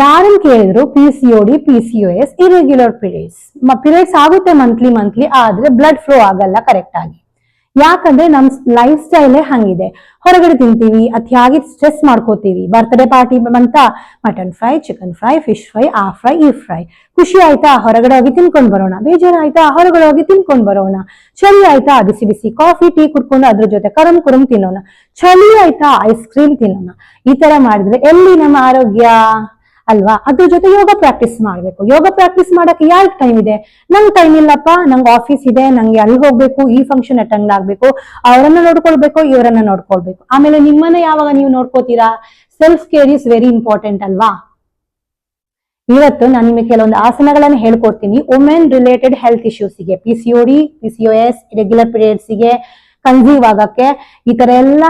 ಯಾರನ್ನ ಕೇಳಿದ್ರು P C O D P C O S irregular periods periods ಆಗುತ್ತೆ monthly monthly ಆದ್ರೆ blood flow ಆಗಲ್ಲ ಕರೆಕ್ಟ್ ಆಗಿ. ಯಾಕಂದ್ರೆ ನಮ್ ಲೈಫ್ ಸ್ಟೈಲೇ ಹಂಗಿದೆ. ಹೊರಗಡೆ ತಿಂತೀವಿ ಅತಿಯಾಗಿ ಸ್ಟ್ರೆಸ್ ಮಾಡ್ಕೋತೀವಿ. ಬರ್ತ್ಡೇ ಪಾರ್ಟಿ ಬಂತ mutton fry chicken fry fish fry ಆ ಫ್ರೈ ಈ ಫ್ರೈ ಖುಷಿ ಆಯ್ತಾ? ಹೊರಗಡೆ ಹೋಗಿ ತಿನ್ಕೊಂಡ್ ಬರೋಣ. ಬೇಜಾರು ಆಯ್ತಾ ಹೊರಗಡೆ ಹೋಗಿ ತಿನ್ಕೊಂಡ್ ಬರೋಣ. ಚಳಿ ಆಯ್ತಾ? ಬಿಸಿ ಬಿಸಿ ಕಾಫಿ ಟೀ ಕುಡ್ಕೊಂಡು ಅದ್ರ ಜೊತೆ ಕರಂ ಕುರಂ ತಿನ್ನೋಣ. ಚಳಿ ಆಯ್ತಾ? ಐಸ್ ಕ್ರೀಮ್ ತಿನ್ನೋಣ. ಈ ತರ ಮಾಡಿದ್ರೆ ಎಲ್ಲಿ ನಮ್ಮ ಆರೋಗ್ಯ? ಅಲ್ವಾ? ಅದ್ರ ಜೊತೆ ಯೋಗ ಪ್ರಾಕ್ಟೀಸ್ ಮಾಡ್ಬೇಕು. ಯೋಗ ಪ್ರಾಕ್ಟೀಸ್ ಮಾಡಕ್ಕೆ ಯಾರು ಟೈಮ್ ಇದೆ? ನಂಗೆ ಟೈಮ್ ಇಲ್ಲಪ್ಪ, ನಂಗೆ ಆಫೀಸ್ ಇದೆ, ನಂಗೆ ಅಲ್ಲಿ ಹೋಗ್ಬೇಕು, ಈ ಫಂಕ್ಷನ್ ಅಟೆಂಡ್ ಆಗ್ಬೇಕು, ಅವರನ್ನ ನೋಡ್ಕೊಳ್ಬೇಕು, ಇವರನ್ನ ನೋಡ್ಕೊಳ್ಬೇಕು. ಆಮೇಲೆ ನಿಮ್ಮನ್ನ ಯಾವಾಗ ನೀವು ನೋಡ್ಕೋತೀರಾ? Self care is very important ಅಲ್ವಾ? ಇವತ್ತು ನಾನು ನಿಮಗೆ ಕೆಲವೊಂದು ಆಸನಗಳನ್ನು ಹೇಳ್ಕೊಡ್ತೀನಿ. Women related health ಇಶ್ಯೂಸ್ಗೆ P C D P C S regular ಪೀರಿಯಡ್ಸ್ಗೆ conceive ಆಗಕ್ಕೆ ಈ ತರ ಎಲ್ಲ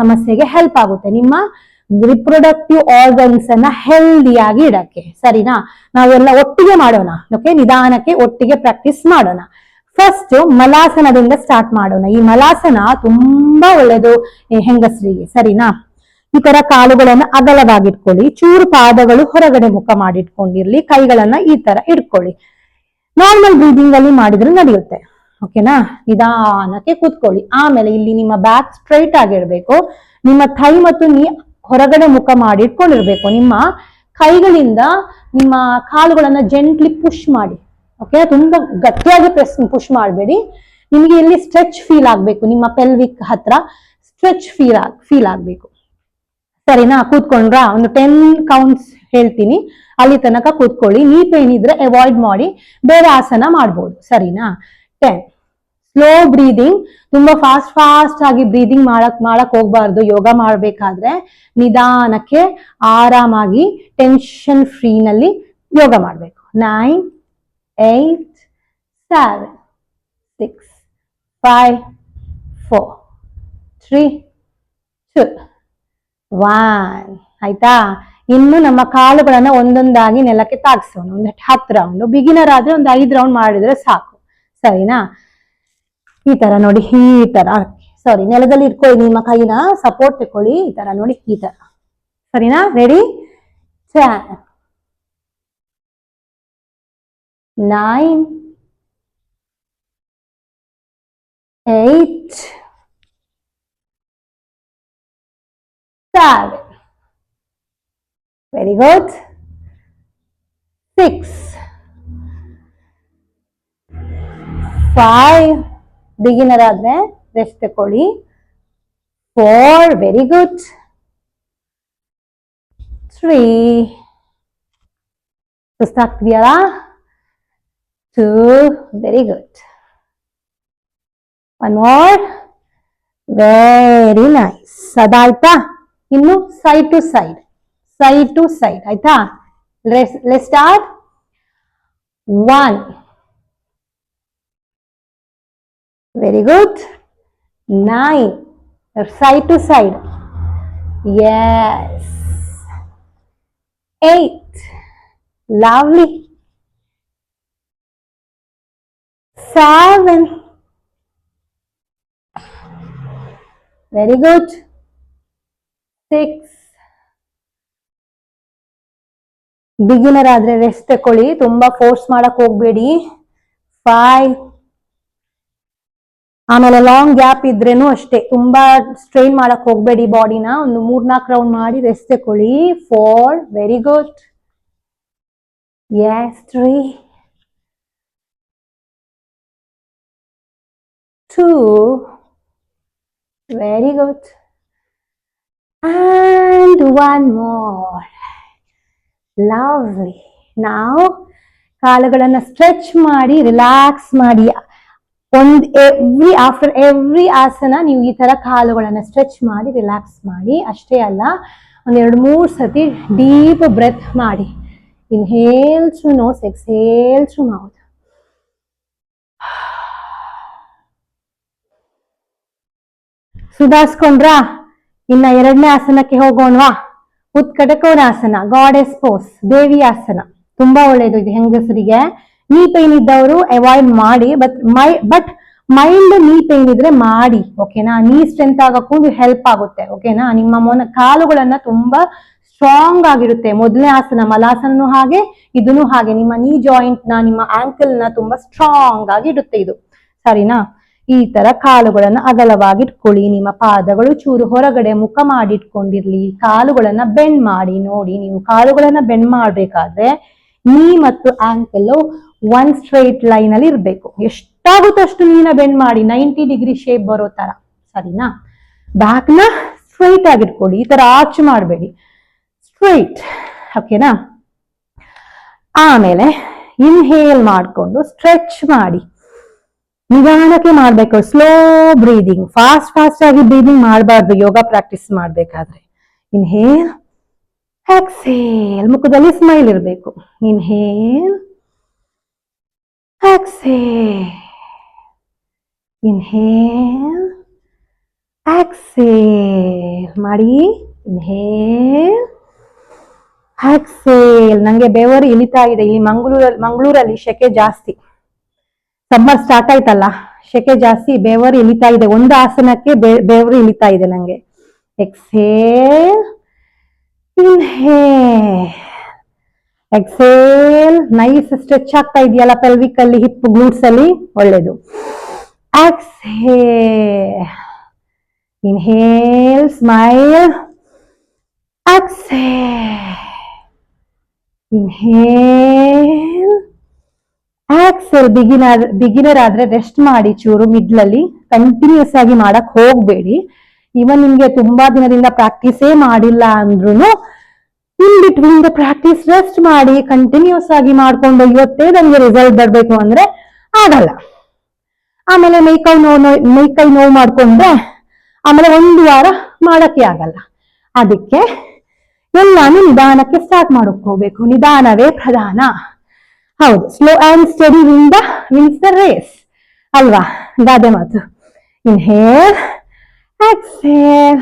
ಸಮಸ್ಯೆಗೆ ಹೆಲ್ಪ್ ಆಗುತ್ತೆ. ನಿಮ್ಮ ರಿಪ್ರೊಡಕ್ಟಿವ್ ಆರ್ಗನ್ಸ್ ಅನ್ನ ಹೆಲ್ದಿಯಾಗಿ ಇಡಕ್ಕೆ. ಸರಿನಾ? ನಾವೆಲ್ಲ ಒಟ್ಟಿಗೆ ಮಾಡೋಣ. ಓಕೆ ನಿಧಾನಕ್ಕೆ ಒಟ್ಟಿಗೆ ಪ್ರಾಕ್ಟೀಸ್ ಮಾಡೋಣ. ಫಸ್ಟ್ ಮಲಾಸನದಿಂದ ಸ್ಟಾರ್ಟ್ ಮಾಡೋಣ. ಈ ಮಲಾಸನ ತುಂಬಾ ಒಳ್ಳೇದು ಹೆಂಗಸರಿಗೆ. ಸರಿನಾ? ಈ ತರ ಕಾಲುಗಳನ್ನ ಅಗಲವಾಗಿಟ್ಕೊಳ್ಳಿ. ಚೂರು ಪಾದಗಳು ಹೊರಗಡೆ ಮುಖ ಮಾಡಿಟ್ಕೊಂಡಿರ್ಲಿ. ಕೈಗಳನ್ನ ಈ ತರ ಇಟ್ಕೊಳ್ಳಿ. ನಾರ್ಮಲ್ ಬ್ರೀದಿಂಗ್ ಅಲ್ಲಿ ಮಾಡಿದ್ರೆ ನಡೆಯುತ್ತೆ. ಓಕೆನಾ ನಿಧಾನಕ್ಕೆ ಕೂತ್ಕೊಳ್ಳಿ. ಆಮೇಲೆ ಇಲ್ಲಿ ನಿಮ್ಮ ಬ್ಯಾಕ್ ಸ್ಟ್ರೈಟ್ ಆಗಿರ್ಬೇಕು. ನಿಮ್ಮ ಥೈ ಮತ್ತು ನೀ ಹೊರಗಡೆ ಮುಖ ಮಾಡಿ ಇಟ್ಕೊಂಡಿರ್ಬೇಕು ನಿಮ್ಮ ಕೈಗಳಿಂದ ನಿಮ್ಮ ಕಾಲುಗಳನ್ನ ಜೆಂಟ್ಲಿ ಪುಷ್ ಮಾಡಿ. ಓಕೆ ತುಂಬಾ ಗಟ್ಟಿಯಾಗಿ ಪ್ರೆಸ್ ಪುಷ್ ಮಾಡಬೇಡಿ. ನಿಮಗೆ ಇಲ್ಲಿ ಸ್ಟ್ರೆಚ್ ಫೀಲ್ ಆಗ್ಬೇಕು. ನಿಮ್ಮ ಪೆಲ್ವಿಕ್ ಹತ್ರ ಸ್ಟ್ರೆಚ್ ಫೀಲ್ ಆಗ್ ಫೀಲ್ ಆಗ್ಬೇಕು. ಸರಿನಾ? ಕೂತ್ಕೊಂಡ್ರಾ? ಒಂದು ಟೆನ್ ಕೌಂಟ್ಸ್ ಹೇಳ್ತೀನಿ. ಅಲ್ಲಿ ತನಕ ಕೂತ್ಕೊಳ್ಳಿ. ನೀ ಪೇನ್ ಇದ್ರೆ ಅವಾಯ್ಡ್ ಮಾಡಿ. ಬೇರೆ ಆಸನ ಮಾಡ್ಬೋದು. ಸರಿನಾ? ಟೆನ್ ಸ್ಲೋ ಬ್ರೀದಿಂಗ್ ತುಂಬಾ ಫಾಸ್ಟ್ ಫಾಸ್ಟ್ ಆಗಿ ಬ್ರೀದಿಂಗ್ ಮಾಡಕ್ ಮಾಡಕ್ ಹೋಗ್ಬಾರ್ದು. ಯೋಗ ಮಾಡ್ಬೇಕಾದ್ರೆ ನಿಧಾನಕ್ಕೆ, ಆರಾಮಾಗಿ ಟೆನ್ಷನ್ ಫ್ರೀನಲ್ಲಿ ಯೋಗ ಮಾಡಬೇಕು. Nine eight seven six five four three two one ಆಯ್ತಾ? ಇನ್ನು ನಮ್ಮ ಕಾಲುಗಳನ್ನ ಒಂದೊಂದಾಗಿ ನೆಲಕ್ಕೆ ತಾಗಿಸೋಣ. ಒಂದು ಹತ್ತು ರೌಂಡ್ ಬಿಗಿನರ್ ಆದ್ರೆ ಒಂದು ಐದು ರೌಂಡ್ ಮಾಡಿದ್ರೆ ಸಾಕು. ಸರಿನಾ? ಈ ತರ ನೋಡಿ, ಈ ತರ ಸಾರಿ ನೆಲದಲ್ಲಿ ಇಟ್ಕೊಳ್ಳಿ ನಿಮ್ಮ ಕೈನ ಸಪೋರ್ಟ್ ತಕೊಳ್ಳಿ ಈ ತರ ನೋಡಿ, ಈ ತರ ಸರಿನಾ ready nine eight seven. Very good. Six. Five. Beginner ಆದ್ರೆ ರೆಸ್ಟ್ ತಕೊಳ್ಳಿ. Four very good three ಸುಸ್ತಾಗ್ತಿದೆಯಲ್ಲ? Two very good one more very nice ಅದಾಯ್ತಾ? ಇನ್ನು side to side side to side ಆಯ್ತಾ? Let's let start one very good nine side to side yes eight lovely seven very good six beginner ಆದ್ರೆ rest ತಕೊಳ್ಳಿ ತುಂಬಾ force ಮಾಡಕ್ ಹೋಗ್ಬೇಡಿ five ಆಮೇಲೆ long gap ಇದ್ರೇನು ಅಷ್ಟೇ. ತುಂಬಾ ಸ್ಟ್ರೈನ್ ಮಾಡಕ್ ಹೋಗ್ಬೇಡಿ ಬಾಡಿನ ಒಂದು ಮೂರ್ನಾಲ್ಕು ರೌಂಡ್ ಮಾಡಿ rest ತಕೊಳ್ಳಿ four very good yes three two very good and one more lovely ನಾವು ಕಾಲುಗಳನ್ನು ಸ್ಟ್ರೆಚ್ ಮಾಡಿ ರಿಲ್ಯಾಕ್ಸ್ ಮಾಡಿ. ಒಂದ್ ಎವ್ರಿ ಆಫ್ಟರ್ ಎವ್ರಿ ಆಸನ ನೀವು ಈ ತರ ಕಾಲುಗಳನ್ನ ಸ್ಟ್ರೆಚ್ ಮಾಡಿ ರಿಲ್ಯಾಕ್ಸ್ ಮಾಡಿ, ಅಷ್ಟೇ ಅಲ್ಲ, ಒಂದ್ ಎರಡು ಮೂರು ಸತಿ ಡೀಪ್ ಬ್ರೆತ್ ಮಾಡಿ. ಇನ್ಹೇಲ್ ಥ್ರೂ ನೋಸ್ ಹೇಲ್ ಥ್ರೂ ಮೌತ್ ಸುಧಾರಿಸ್ಕೊಂಡ್ರಾ ಇನ್ನ ಎರಡನೇ ಆಸನಕ್ಕೆ ಹೋಗೋಣವಾ? ಉತ್ಕಟಕೋನಾಸನ ಗಾಡೆಸ್ ಪೋಸ್ ದೇವಿ ಆಸನ. ತುಂಬಾ ಒಳ್ಳೇದು ಇದು ಹೆಂಗಸರಿಗೆ. ನೀ ಪೇನ್ ಇದ್ದವರು ಅವಾಯ್ಡ್ ಮಾಡಿ but my but mind knee pain ಇದ್ರೆ ಮಾಡಿ ಓಕೆನಾ ನೀ? ಸ್ಟ್ರೆಂತ್ ಆಗಕ್ಕೂ ಹೆಲ್ಪ್ ಆಗುತ್ತೆ ಓಕೆನಾ ನಿಮ್ಮ ಮೊನ, ಕಾಲುಗಳನ್ನ ತುಂಬಾ ಸ್ಟ್ರಾಂಗ್ ಆಗಿರುತ್ತೆ. ಮೊದಲನೇ ಆಸನ ಮಲಾಸನೂ ಹಾಗೆ, ಇದನ್ನು ಹಾಗೆ. ನಿಮ್ಮ ನೀ ಜಾಯಿಂಟ್ನ, ನಿಮ್ಮ ಆಂಕಲ್ನ ತುಂಬಾ ಸ್ಟ್ರಾಂಗ್ ಆಗಿ ಇಡುತ್ತೆ ಇದು. ಸರಿನಾ? ಈ ತರ ಕಾಲುಗಳನ್ನ ಅಗಲವಾಗಿಟ್ಕೊಳ್ಳಿ, ನಿಮ್ಮ ಪಾದಗಳು ಚೂರು ಹೊರಗಡೆ ಮುಖ ಮಾಡಿಟ್ಕೊಂಡಿರ್ಲಿ, ಕಾಲುಗಳನ್ನ ಬೆಂಡ್ ಮಾಡಿ, ನೋಡಿ, ನೀವು ಕಾಲುಗಳನ್ನ ಬೆಂಡ್ ಮಾಡ್ಬೇಕಾದ್ರೆ ನೀ ಮತ್ತು ಆಂಕಲ್ ಒನ್ ಸ್ಟ್ರೈಟ್ ಲೈನ್ ಅಲ್ಲಿ ಇರಬೇಕು. ಎಷ್ಟಾಗುತ್ತೋ ಅಷ್ಟು ನೀನ ಬೆಂಡ್ ಮಾಡಿ ನೈಂಟಿ ಡಿಗ್ರಿ ಶೇಪ್ ಬರೋ ತರ. ಸರಿನಾ? ಬ್ಯಾಕ್ನ ಸ್ಟ್ರೈಟ್ ಆಗಿಟ್ಕೊಳ್ಳಿ. ಈ ತರ ಆರ್ಚ್ ಮಾಡಬೇಡಿ. ಸ್ಟ್ರೈಟ್ ಓಕೆನಾ ಆಮೇಲೆ ಇನ್ಹೇಲ್ ಮಾಡಿಕೊಂಡು ಸ್ಟ್ರೆಚ್ ಮಾಡಿ. ನಿಧಾನಕ್ಕೆ ಮಾಡಬೇಕು. ಸ್ಲೋ ಬ್ರೀದಿಂಗ್ ಫಾಸ್ಟ್ ಫಾಸ್ಟ್ ಆಗಿ ಬ್ರೀದಿಂಗ್ ಮಾಡಬಾರ್ದು. ಯೋಗ ಪ್ರಾಕ್ಟೀಸ್ ಮಾಡಬೇಕಾದ್ರೆ. ಇನ್ಹೇಲ್ ಎಕ್ಸೇಲ್ ಮುಖದಲ್ಲಿ ಸ್ಮೈಲ್ ಇರಬೇಕು. ಇನ್ಹೇಲ್ ಎಕ್ಸೇಲ್ ಇನ್ಹೇಲ್ ಎಕ್ಸೇಲ್ ಮಾಡಿ. ಇನ್ಹೇಲ್ ಎಕ್ಸೇಲ್ ನಂಗೆ ಬೆವರು ಇಳಿತಾ ಇದೆ. ಇಲ್ಲಿ ಮಂಗಳೂರಲ್ಲಿ ಮಂಗಳೂರಲ್ಲಿ ಶೆಕೆ ಜಾಸ್ತಿ. ಸಮ್ಮರ್ ಸ್ಟಾರ್ಟ್ ಆಯ್ತಲ್ಲ. ಶೆಕೆ ಜಾಸ್ತಿ ಬೆವರು ಇಳಿತಾ ಇದೆ. ಒಂದು ಆಸನಕ್ಕೆ ಬೆವರು ಇಳಿತಾ ಇದೆ ನಂಗೆ. Exhale inhale exhale nice stretch ಆಗ್ತಾ ಇದೆಯಲ್ಲ ಪೆಲ್ವಿಕ್ ಅಲ್ಲಿ ಹಿಪ್ ಗ್ಲೂಟ್ಸ್ ಅಲ್ಲಿ? ಒಳ್ಳೇದು. Exhale inhale smile exhale inhale exhale beginner beginner ಆದ್ರೆ ರೆಸ್ಟ್ ಮಾಡಿ ಚೂರು ಮಿಡ್ಲಲ್ಲಿ ಕಂಟಿನ್ಯೂಸ್ ಆಗಿ ಮಾಡಕ್ ಹೋಗ್ಬೇಡಿ. ಇವನ್ ನಿಮ್ಗೆ ತುಂಬಾ ದಿನದಿಂದ ಪ್ರಾಕ್ಟೀಸೇ ಮಾಡಿಲ್ಲ ಅಂದ್ರೂ in between the practice rest ಮಾಡಿ ಕಂಟಿನ್ಯೂಸ್ ಆಗಿ ಮಾಡ್ಕೊಂಡು ಇವತ್ತೇ ನಮ್ಗೆ ರಿಸಲ್ಟ್ ಬರ್ಬೇಕು ಅಂದ್ರೆ ಆಗಲ್ಲ. ಆಮೇಲೆ ಮೈಕೈ ನೋವು ಮೈಕೈ ನೋವು ಮಾಡ್ಕೊಂಡ್ರೆ ಆಮೇಲೆ ಒಂದು ವಾರ ಮಾಡಕ್ಕೆ ಆಗಲ್ಲ. ಅದಕ್ಕೆ ಎಲ್ಲಾನು ನಿಧಾನಕ್ಕೆ ಸ್ಟಾರ್ಟ್ ಮಾಡಕ್ ಹೋಗ್ಬೇಕು. ನಿಧಾನವೇ ಪ್ರಧಾನ. ಹೌದು slow and steady wins the wins the race ಅಲ್ವಾ? ಗಾದೆ ಮಾತು. ಇನ್ಹೇಲ್ ಎಕ್ಸೇಲ್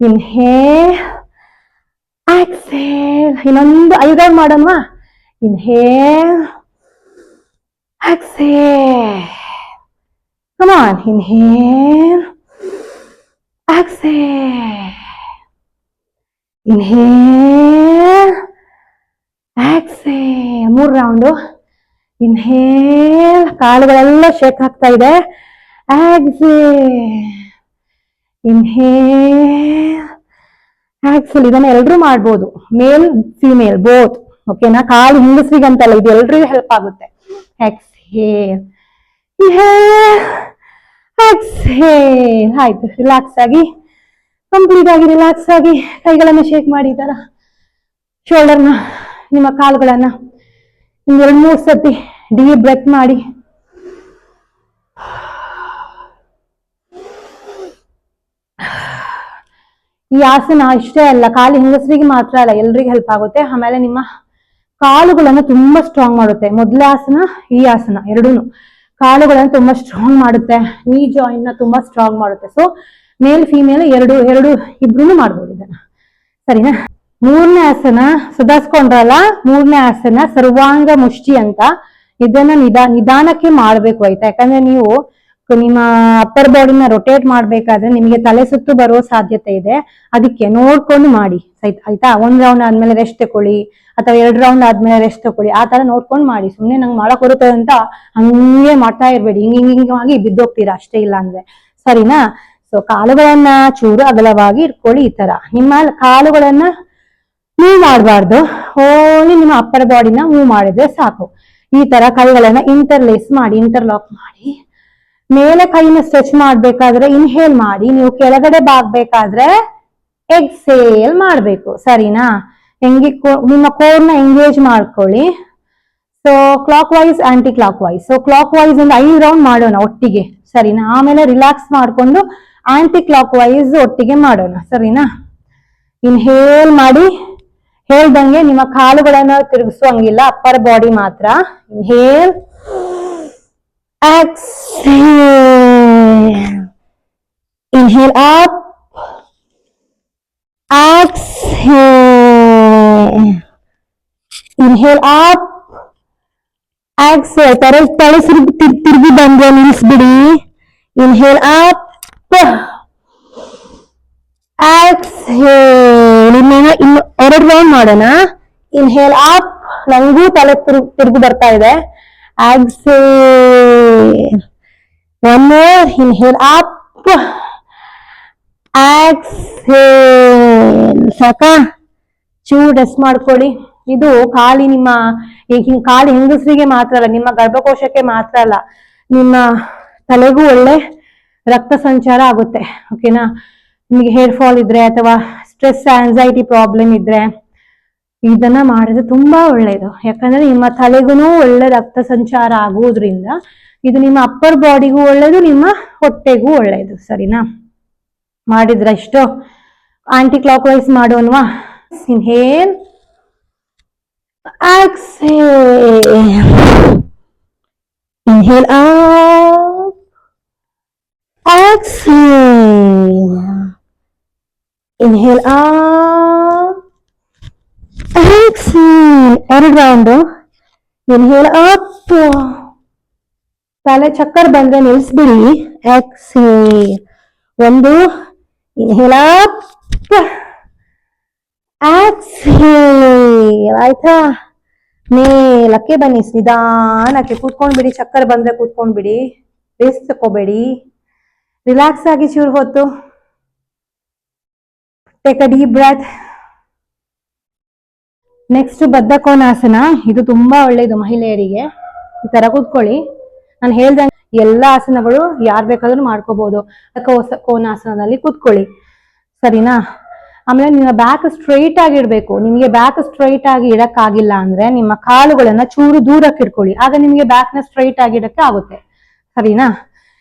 inhale exhale ಇನ್ನೊಂದು ಐದೈದು ಮಾಡೋಣವಾ inhale exhale come on inhale exhale inhale exhale ಮೂರು ರೌಂಡು ಇನ್ಹೇಲ್ ಕಾಲುಗಳೆಲ್ಲ ಶೇಕ್ ಆಗ್ತಾ ಇದೆ ಎಕ್ಸೇಲ್ ಇನ್ಹೇಲ್ ಎಕ್ಸೇಲ್ ಇದನ್ನ ಎಲ್ರೂ ಮಾಡ್ಬೋದು. ಮೇಲ್ ಫಿಮೇಲ್ ಬೋತ್ ಓಕೆನಾ ಕಾಲು ಹಿಂಗಸ್ರಿಗಂತಲ್ಲ, ಇದು ಎಲ್ರಿಗೂ ಹೆಲ್ಪ್ ಆಗುತ್ತೆ. ಎಕ್ಸೇಲ್ ಇನ್ಹೇಲ್ ಎಕ್ಸೇಲ್ ಆಯ್ತು ರಿಲ್ಯಾಕ್ಸ್ ಆಗಿ. ಕಂಪ್ಲೀಟ್ ಆಗಿ ರಿಲ್ಯಾಕ್ಸ್ ಆಗಿ. ಕೈಗಳನ್ನ ಶೇಕ್ ಮಾಡಿ ಈ ತರ. ಶೋಲ್ಡರ್ನ ನಿಮ್ಮ ಕಾಲುಗಳನ್ನ. ಎರಡು ಮೂರು ಸತಿ ಡೀಪ್ ಬ್ರೆತ್ ಮಾಡಿ. ಈ ಆಸನ ಇಷ್ಟೇ ಅಲ್ಲ ಕಾಲು ಹೆಂಗಸರಿಗೆ ಮಾತ್ರ ಅಲ್ಲ, ಎಲ್ರಿಗೂ ಹೆಲ್ಪ್ ಆಗುತ್ತೆ. ಆಮೇಲೆ ನಿಮ್ಮ ಕಾಲುಗಳನ್ನು ತುಂಬಾ ಸ್ಟ್ರಾಂಗ್ ಮಾಡುತ್ತೆ. ಮೊದಲ ಆಸನ, ಈ ಆಸನ ಎರಡೂನು. ಕಾಲುಗಳನ್ನು ತುಂಬಾ ಸ್ಟ್ರಾಂಗ್ ಮಾಡುತ್ತೆ. ನೀ ಜಾಯಿಂಟ್ನ ತುಂಬಾ ಸ್ಟ್ರಾಂಗ್ ಮಾಡುತ್ತೆ. ಸೊ ಮೇಲ್ ಫಿಮೇಲ್ ಎರಡು ಎರಡು ಇಬ್ರು ಮಾಡ್ಬೋದು ಇದನ್ನ. ಸರಿನಾ? ಮೂರನೇ ಆಸನ ಸುಧಾರಿಸ್ಕೊಂಡ್ರಲ್ಲ ಮೂರನೇ ಆಸನ ಸರ್ವಾಂಗ ಮುಷ್ಟಿ ಅಂತ ಇದನ್ನ ನಿಧಾ ನಿಧಾನಕ್ಕೆ ಮಾಡ್ಬೇಕು ಆಯ್ತಾ? ಯಾಕಂದ್ರೆ ನೀವು ನಿಮ್ಮ ಅಪ್ಪರ್ ಬಾಡಿನ ರೊಟೇಟ್ ಮಾಡ್ಬೇಕಾದ್ರೆ ನಿಮಗೆ ತಲೆ ಸುತ್ತು ಬರೋ ಸಾಧ್ಯತೆ ಇದೆ. ಅದಕ್ಕೆ ನೋಡ್ಕೊಂಡು ಮಾಡಿ. ಆಯ್ತ್- ಒಂದ್ ರೌಂಡ್ ಆದ್ಮೇಲೆ ರೆಸ್ಟ್ ತಕೊಳ್ಳಿ. ಅಥವಾ ಎರಡ್ ರೌಂಡ್ ಆದ್ಮೇಲೆ ರೆಸ್ಟ್ ತಕೊಳ್ಳಿ. ಆ ತರ ನೋಡ್ಕೊಂಡು ಮಾಡಿ. ಸುಮ್ನೆ ನಂಗೆ ಮಾಡಕ್ ಬರುತ್ತೆ ಅಂತ ಹಂಗೆ ಮಾಡ್ತಾ ಇರ್ಬೇಡಿ. ಹಿಂಗ್ ಹಿಂಗ್ ಹಿಂಗಾಗಿ ಬಿದ್ದೋಗ್ತೀರಾ? ಅಷ್ಟೇ ಇಲ್ಲ ಅಂದ್ರೆ. ಸರಿನಾ? ಸೊ ಕಾಲುಗಳನ್ನ ಚೂರು ಅಗಲವಾಗಿ ಇಟ್ಕೊಳ್ಳಿ ಈ ತರ ನಿಮ್ಮ ಕಾಲುಗಳನ್ನ ಮೂವ್ ಮಾಡಬಾರ್ದು. ಓನ್ಲಿ ನಿಮ್ಮ ಅಪ್ಪರ್ ಬಾಡಿನ ಮೂವ್ ಮಾಡಿದ್ರೆ ಸಾಕು. ಈ ತರ ಕೈಗಳನ್ನ ಇಂಟರ್ಲೇಸ್ ಮಾಡಿ ಇಂಟರ್ಲಾಕ್ ಮಾಡಿ. ಮೇಲೆ ಕೈನ ಸ್ಟ್ರೆಚ್ ಮಾಡ್ಬೇಕಾದ್ರೆ ಇನ್ಹೇಲ್ ಮಾಡಿ, ನೀವು ಕೆಳಗಡೆ ಬಾಗ್ಬೇಕಾದ್ರೆ ಎಕ್ಸೇಲ್ ಮಾಡ್ಬೇಕು, ಸರಿನಾ? ಹೆಂಗಿ ನಿಮ್ಮ ಕೋರ್ನ ಎಂಗೇಜ್ ಮಾಡ್ಕೊಳ್ಳಿ. So clockwise anticlockwise so clockwise ಒಂದು ಐದು ರೌಂಡ್ ಮಾಡೋಣ ಒಟ್ಟಿಗೆ, ಸರಿನಾ? ಆಮೇಲೆ ರಿಲ್ಯಾಕ್ಸ್ ಮಾಡಿಕೊಂಡು ಆಂಟಿ ಕ್ಲಾಕ್ ವೈಸ್ ಒಟ್ಟಿಗೆ ಮಾಡೋಣ, ಸರಿನಾ? ಇನ್ಹೇಲ್ ಮಾಡಿ, ಹೇಳ್ದಂಗೆ ನಿಮ್ಮ ಕಾಲುಗಳನ್ನು ತಿರುಗಿಸುವಂಗಿಲ್ಲ ಅಪ್ಪರ್ ಬಾಡಿ ಮಾತ್ರ. Inhale exhale. Inhale up. Exhale. Inhale up. Exhale. ತಲೆ ತಲೆ ತಿರುಗಿ ಬಂದ್ರೆ ನಿಲ್ಲಿಸ್ಬಿಡಿ ಇನ್ಹೇಲ್ ಅಪ್ exhale. ಇನ್ನ ಇನ್ನು ಎರಡು ರೌಂಡ್ ಮಾಡೋಣ. ಇನ್ಹೇಲ್ ಅಪ್ ನಂಗೂ ತಲೆ ತಿರುಗು ಬರ್ತಾ ಇದೆ. Exhale One more Inhale up. Exhale ಸಾಕಾ ಚೂರು ರೆಸ್ಟ್ ಮಾಡ್ಕೊಳ್ಳಿ. ಇದು ಖಾಲಿ ನಿಮ್ಮ ಹಿಂಗ್ ಖಾಲಿ ಹೆಂಗಸರಿಗೆ ಮಾತ್ರ ಅಲ್ಲ, ನಿಮ್ಮ ಗರ್ಭಕೋಶಕ್ಕೆ ಮಾತ್ರ ಅಲ್ಲ, ನಿಮ್ಮ ತಲೆಗೂ ಒಳ್ಳೆ ರಕ್ತ ಸಂಚಾರ ಆಗುತ್ತೆ. ಓಕೆನಾ ನಿಮಗೆ ಹೇರ್ ಫಾಲ್ ಇದ್ರೆ ಅಥವಾ ಸ್ಟ್ರೆಸ್ ಆನ್ಸೈಟಿ ಪ್ರಾಬ್ಲಮ್ ಇದ್ರೆ ಇದನ್ನ ಮಾಡಿದ್ರೆ ತುಂಬಾ ಒಳ್ಳೇದು. ಯಾಕಂದ್ರೆ ನಿಮ್ಮ ತಲೆಗೂ ಒಳ್ಳೆ ರಕ್ತ ಸಂಚಾರ ಆಗೋದ್ರಿಂದ ಇದು ನಿಮ್ಮ ಅಪ್ಪರ್ ಬಾಡಿಗೂ ಒಳ್ಳೇದು, ನಿಮ್ಮ ಹೊಟ್ಟೆಗೂ ಒಳ್ಳೇದು. ಸರಿನಾ? ಮಾಡಿದ್ರೆ ಇಷ್ಟು anticlockwise ಮಾಡೋನ್ವಾ inhale exhale. Inhale up. Exhale inhale up. exhale ಎರಡು ರೌಂಡು ಇನ್ಹೇಲ್ ಅಪ್ ತಲೆ ಚಕ್ಕರ್ ಬಂದ್ರೆ ನಿಲ್ಸ್ಬಿಡಿ ಎಕ್ಸೇಲ್ ಒಂದು ಇನ್ಹೇಲ್ ಅಪ್ ಎಕ್ಸೇಲ್ ಆಯ್ತಾ ಮೇಲಕ್ಕೆ ಬನ್ನಿ ನಿಧಾನಕ್ಕೆ ಕೂತ್ಕೊಂಡ್ಬಿಡಿ ಚಕ್ಕರ್ ಬಂದ್ರೆ ಕೂತ್ಕೊಂಡ್ಬಿಡಿ ರೆಸ್ಟ್ ತಕೋಬೇಡಿ ರಿಲ್ಯಾಕ್ಸ್ ಆಗಿ ಚೂರು ಹೊತ್ತು take a deep breath next baddha konasana ಇದು ತುಂಬಾ ಒಳ್ಳೆಯದು ಮಹಿಳೆಯರಿಗೆ. ಈ ತರ ಕೂತ್ಕೊಳ್ಳಿ. ನಾನು ಹೇಳ್ದಂಗೆ ಎಲ್ಲ ಆಸನಗಳು ಯಾರ್ ಬೇಕಾದ್ರೂ ಮಾಡ್ಕೋಬಹುದು ಕೋಸ ಕೋನಾಸನದಲ್ಲಿ ಕೂತ್ಕೊಳ್ಳಿ. ಸರಿನಾ? ಆಮೇಲೆ ನಿಮ್ಮ ಬ್ಯಾಕ್ ಸ್ಟ್ರೈಟ್ ಆಗಿ ಇಡ್ಬೇಕು. ನಿಮಗೆ ಬ್ಯಾಕ್ ಸ್ಟ್ರೈಟ್ ಆಗಿ ಇಡಕ್ಕಾಗಿಲ್ಲ ಅಂದ್ರೆ ನಿಮ್ಮ ಕಾಲುಗಳನ್ನ ಚೂರು ದೂರಕ್ಕೆ ಇಟ್ಕೊಳ್ಳಿ ಆಗ ನಿಮಗೆ ಬ್ಯಾಕ್ನ ಸ್ಟ್ರೈಟ್ ಆಗಿ ಇಡಕ್ಕೆ ಆಗುತ್ತೆ. ಸರಿನಾ?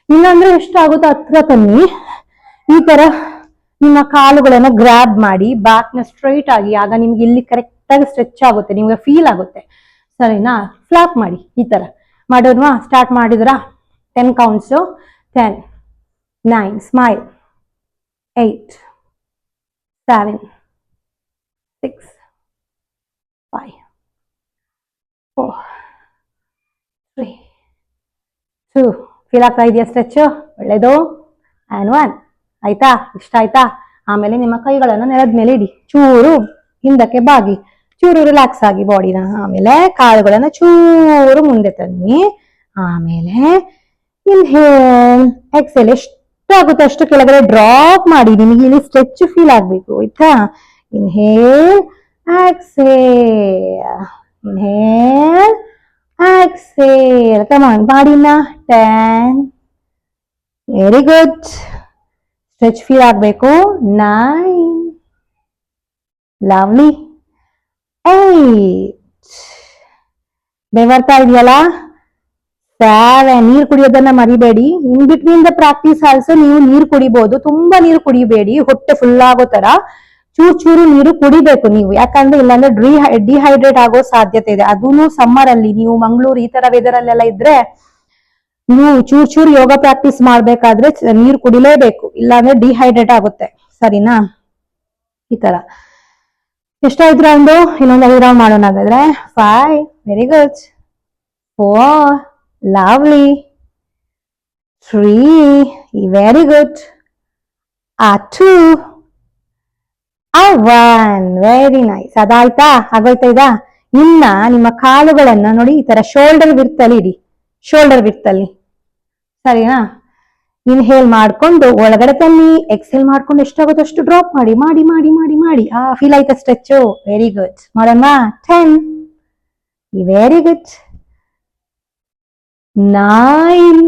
ಇಲ್ಲಾಂದ್ರೆ ಎಷ್ಟಾಗುತ್ತೋ ಹತ್ರ ತನ್ನಿ ಈ ತರ ನಿಮ್ಮ ಕಾಲುಗಳನ್ನ ಗ್ರಾಬ್ ಮಾಡಿ ಬ್ಯಾಕ್ನ ಸ್ಟ್ರೈಟ್ ಆಗಿ, ಆಗ ನಿಮ್ಗೆ ಇಲ್ಲಿ ಕರೆಕ್ಟ್ ಆಗಿ ಸ್ಟ್ರೆಚ್ ಆಗುತ್ತೆ, ನಿಮ್ಗೆ ಫೀಲ್ ಆಗುತ್ತೆ. ಸರಿನಾ? ಫ್ಲಾಪ್ ಮಾಡಿ, ಈ ತರ. ಮಾಡೋದ್ವಾ ಸ್ಟಾರ್ಟ್ ಮಾಡಿದ್ರಾ? Ten counts ten nine smile eight seven six five four three two feel ಆಗ್ತಾ ಇದೆಯಾ ಸ್ಟ್ರೆಚ್ ಒಳ್ಳೇದು. ಆ್ಯಂಡ್ ಒನ್ ಆಯ್ತಾ? ಇಷ್ಟ ಆಯ್ತಾ? ಆಮೇಲೆ ನಿಮ್ಮ ಕೈಗಳನ್ನು ನೆಲದ ಮೇಲೆ ಇಡಿ. ಚೂರು ಹಿಂದಕ್ಕೆ ಬಾಗಿ. ಚೂರು ರಿಲ್ಯಾಕ್ಸ್ ಆಗಿ ಬಾಡಿನ ಆಮೇಲೆ ಕಾಲುಗಳನ್ನ ಚೂರು ಮುಂದೆ ತನ್ನಿ. ಆಮೇಲೆ ಇನ್ಹೇಲ್ ಎಕ್ಸೆಲ್ ಎಷ್ಟಾಗುತ್ತೆ ಅಷ್ಟು ಕೆಳಗಡೆ ಡ್ರಾಪ್ ಮಾಡಿ. ನಿಮಗೆ ಇಲ್ಲಿ ಸ್ಟ್ರೆಚ್ ಫೀಲ್ ಆಗ್ಬೇಕು, ಆಯ್ತಾ? Inhale exhale inhale exhale. Come on ಬಾಡಿನ ten very good stretch feel ಆಗಬೇಕು. ನೈನ್ ಲವ್ಲಿ ಏಟ್ ಬೆವರ್ತಾ ಇದೆಯಲ್ಲ? ಸೆವೆನ್ ನೀರ್ ಕುಡಿಯೋದನ್ನ ಮರಿಬೇಡಿ. In between the practice also ನೀವು ನೀರು ಕುಡಿಬಹುದು ತುಂಬಾ ನೀರು ಕುಡಿಬೇಡಿ. ಹೊಟ್ಟೆ ಫುಲ್ ಆಗೋ ತರ. ಚೂರ್ ಚೂರು ನೀರು ಕುಡಿಬೇಕು ನೀವು. ಯಾಕಂದ್ರೆ ಇಲ್ಲಾಂದ್ರೆ ಡ್ರೀ ಡಿಹೈಡ್ರೇಟ್ ಆಗೋ ಸಾಧ್ಯತೆ ಇದೆ. ಅದೂ ಸಮ್ಮರ್ ಅಲ್ಲಿ ನೀವು ಮಂಗಳೂರು ಈ ತರ ವೆದರ್ ಅಲ್ಲೆಲ್ಲ ಇದ್ರೆ ನೀವು ಚೂರ್ ಚೂರು ಯೋಗ ಪ್ರಾಕ್ಟೀಸ್ ಮಾಡ್ಬೇಕಾದ್ರೆ ನೀರು ಕುಡಿಲೇಬೇಕು. ಇಲ್ಲಾಂದ್ರೆ ಡಿಹೈಡ್ರೇಟ್ ಆಗುತ್ತೆ. ಸರಿನಾ? ಈ ತರ. ಎಷ್ಟಾಯ್ತು ರೌಂಡು ಇನ್ನೊಂದು ಐದು ರೌಂಡ್ ಮಾಡೋಣ ಹಾಗಾದ್ರೆ. Five very good four lovely three very good ah two ah one very nice ಅದಾಯ್ತಾ? ಆಗೋಯ್ತಾ ಇದಾ ಇನ್ನ ನಿಮ್ಮ ಕಾಲುಗಳನ್ನ ನೋಡಿ ಈ ತರ ಶೋಲ್ಡರ್ ವಿರ್ತಲ್ಲಿ ಇಡಿ. ಶೋಲ್ಡರ್ ವಿರ್ತಲ್ಲಿ ಸರಿನಾ? ಇನ್ಹೇಲ್ ಮಾಡ್ಕೊಂಡು ಒಳಗಡೆ ತನ್ನಿ ಎಕ್ಸೆಲ್ ಮಾಡ್ಕೊಂಡು ಎಷ್ಟಾಗುತ್ತೋ ಅಷ್ಟು ಡ್ರಾಪ್ ಮಾಡಿ ಮಾಡಿ ಮಾಡಿ ಮಾಡಿ ಮಾಡಿ. ಆ ಫೀಲ್ ಆಯ್ತಾ ಸ್ಟ್ರೆಚ್ ವೆರಿ ಗುಡ್ ಮಾಡೋಣ? Ten very good nine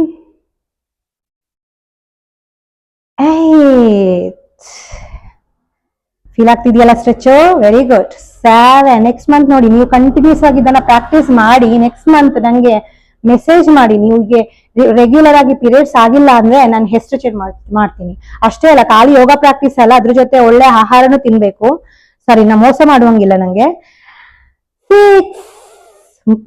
eight feel ಆಗ್ತಿದೆಯಲ್ಲ stretch very good seven next month ನೋಡಿ, ನೀವು ಕಂಟಿನ್ಯೂಸ್ ಆಗಿ ಇದನ್ನ ಪ್ರಾಕ್ಟೀಸ್ ಮಾಡಿ ನೆಕ್ಸ್ಟ್ ಮಂತ್ ನನಗೆ ಮೆಸೇಜ್ ಮಾಡಿ, ನೀವಿಗೆ ರೆಗ್ಯುಲರ್ ಆಗಿ ಪೀರಿಯಡ್ಸ್ ಆಗಿಲ್ಲ ಅಂದ್ರೆ ನಾನು ಹೆಸರು ಚೇಂಜ್ ಮಾಡ್ತೀನಿ. ಅಷ್ಟೇ ಅಲ್ಲ, ಖಾಲಿ ಯೋಗ ಪ್ರಾಕ್ಟೀಸ್ ಅಲ್ಲ, ಅದ್ರ ಜೊತೆ ಒಳ್ಳೆ ಆಹಾರನು ತಿನ್ಬೇಕು. ಸರಿ ನಾ ಮೋಸ ಮಾಡುವಂಗಿಲ್ಲ ನಂಗೆ.